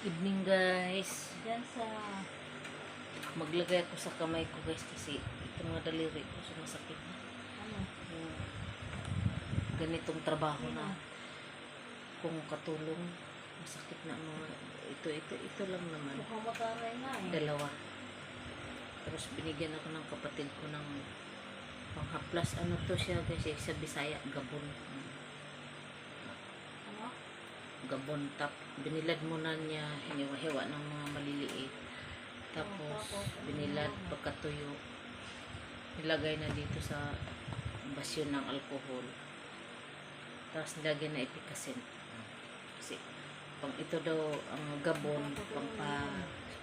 Evening guys. Diyan sa... Maglagay ako sa kamay ko guys kasi itong mga daliri ko sumasakit na. Ano? Yung ganitong trabaho na kung katulong masakit na mga ito ito ito lang naman na eh. dalawa tapos binigyan ako ng kapatid ko ng panghaplas ano to siya guys eh, sa Bisaya Gabon Ano? Gabon tap binilad muna niya hiniwa-hiwa ng mga maliliit. Tapos binilad pagkatuyo. Nilagay na dito sa basyon ng alcohol tapos nilagyan na epikasin kasi pang ito daw ang Gabon pang pa,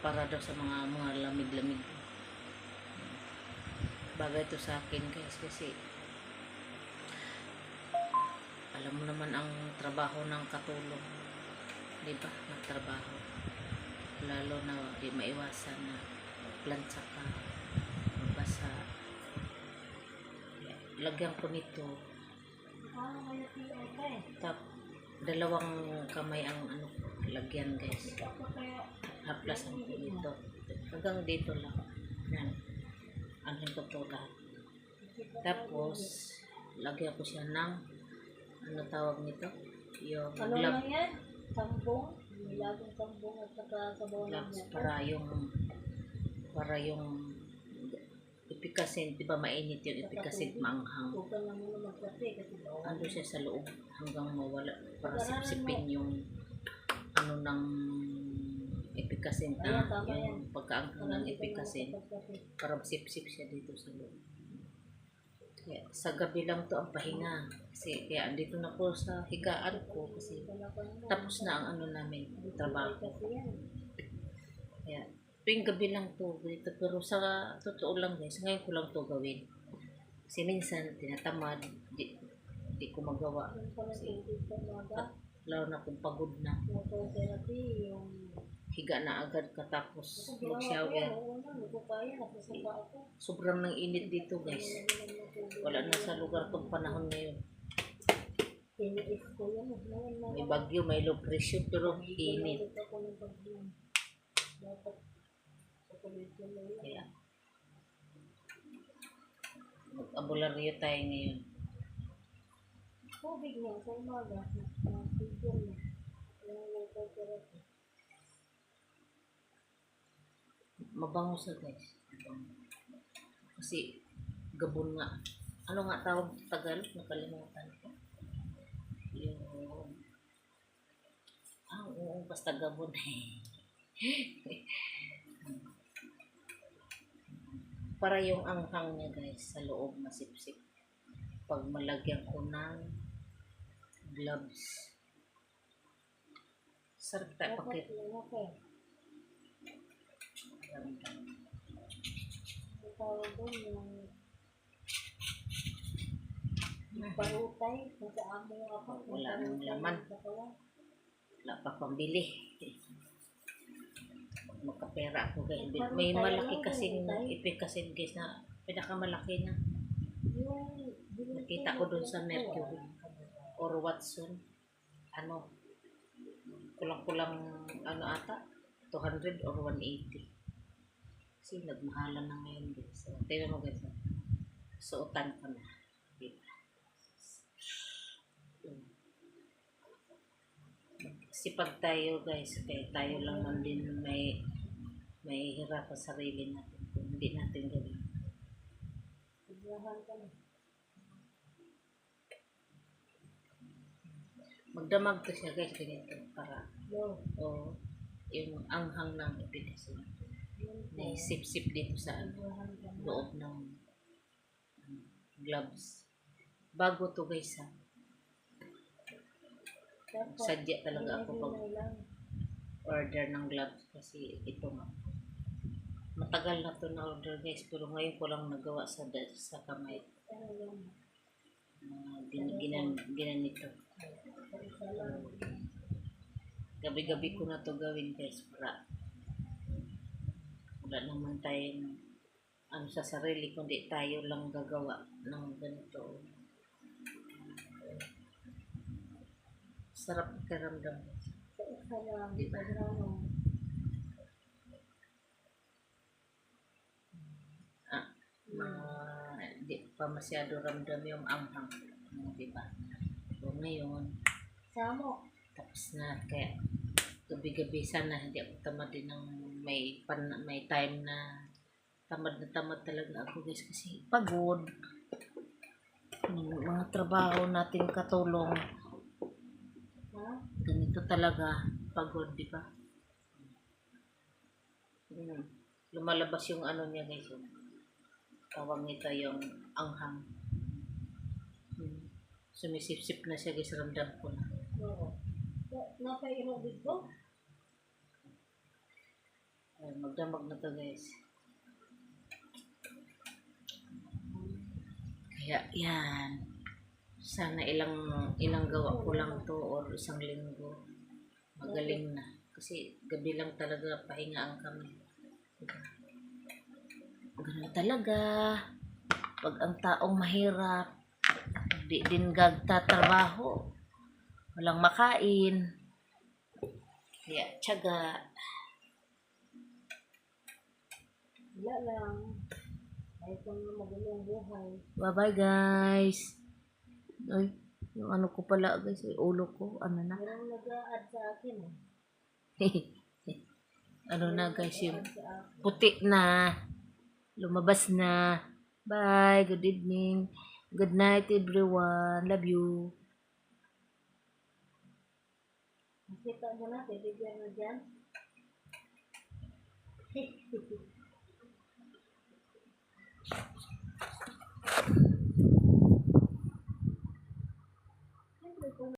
para daw sa mga mga lamig-lamig. Bagay to sa akin guys kasi alam mo naman ang trabaho ng katulong di ba? Nagtrabaho lalo na di maiwasan na plansa ka. Kaya, lagyan ko nito. Tap dalawang kamay ang ano lagyan guys. Haplas ang ko nito hanggang dito lang. Yan. Ang ko to lahat. Tapos lagyan ko siya ng ano tawag nito yung Ano lang yan? Sambong? Nilagong sambong at saka sabaw buko. para yung para yung ipikasin, di ba mainit yung ipikasin bawal. Ando siya sa loob hanggang mawala para sipsipin yung ano ng ipikasin na tama yung pagkaanghang ng ipikasin para sip-sip siya dito sa loob. Sa gabi lang to ang pahinga. Kasi kaya andito na po sa higaan ko kasi tapos na ang ano namin, trabaho. Kasi. Kaya, tuwing gabi lang to ganito. Pero sa totoo lang guys, ngayon ko lang to gawin. Kasi minsan, tinatamad, di, di ko magawa. Umaga. Lalo na kung pagod na. Yung... Higa na agad katapos mag-shower. Na. Sobrang nang init dito guys. Wala na sa lugar tong panahon ngayon. Eh. Na May bagyo, may low pressure, pero init. Na. Kaya, mag-abularyo tayo ngayon. Tubig niya sa umaga. Tubig niya. Yung phototherapy. Mabango siya guys. Kasi, gabon nga. Ano nga tawag sa Tagalog? Nakalimutan ko. Yung... Ah, oo, basta gabon. Para yung anghang niya guys sa loob masipsip. Pag malagyan ko ng gloves. Sarap tayo pakit. yun ako. Tawag doon yung yung parutay. Kung sa amo ako. Wala nang laman. Wala pa pambili. Magkapera ako guys. May malaki kasing ipik kasi guys na pinakamalaki na. Nakita ko doon sa Mercury or Watson. Ano? Kulang-kulang ano ata? 200 or 180. Kasi nagmahalan na ngayon guys. So, tingnan mo guys. oh. Suotan ko na. Diba? Sipag tayo guys. Kaya tayo lang man din may may hirap sa sarili natin kung hindi natin gawin. Magdamag to siya guys ganito para Yo. o yung anghang ng ipinasin. May sip-sip dito sa loob ng gloves. Bago to guys ha. Sadya talaga ako pag order ng gloves kasi ito nga. Matagal na to na order guys pero ngayon ko lang nagawa sa sa kamay. Uh, gin, ginan, ginanito. Gabi-gabi ko na to gawin guys para naman tayong ano sa sarili kundi tayo lang gagawa ng ganito. Sarap pakiramdam. Sa Isa lang, Di ba? sa grano. Ah, mga di pa masyado ramdam yung anghang. Ano, di ba? So, ngayon, Samo. tapos na kaya gabi-gabi sana hindi ako tamad din ng may pan, may time na tamad na tamad talaga ako guys kasi pagod yung mga trabaho nating katulong ganito talaga pagod di ba hmm. lumalabas yung ano niya guys yung tawag yung anghang hmm. sumisip-sip na siya guys ramdam ko. Na- Napairo dito? Ay, magdamag na to guys. Kaya yan. Sana ilang ilang gawa ko lang to or isang linggo. Magaling na. Kasi gabi lang talaga pahingaan kami. Diba? Ganun talaga. Pag ang taong mahirap, di din gagtatrabaho. Walang makain. Kaya, tiyaga. Wala lang. Ay, kung magulong buhay. Bye-bye, guys. Ay, yung ano ko pala, guys, yung ulo ko, ano na. Merong nag-a-add sa akin eh. ano na, guys, yung puti na. Lumabas na. Bye, good evening. Good night, everyone. Love you. Nakita mo na, bibigyan mo dyan.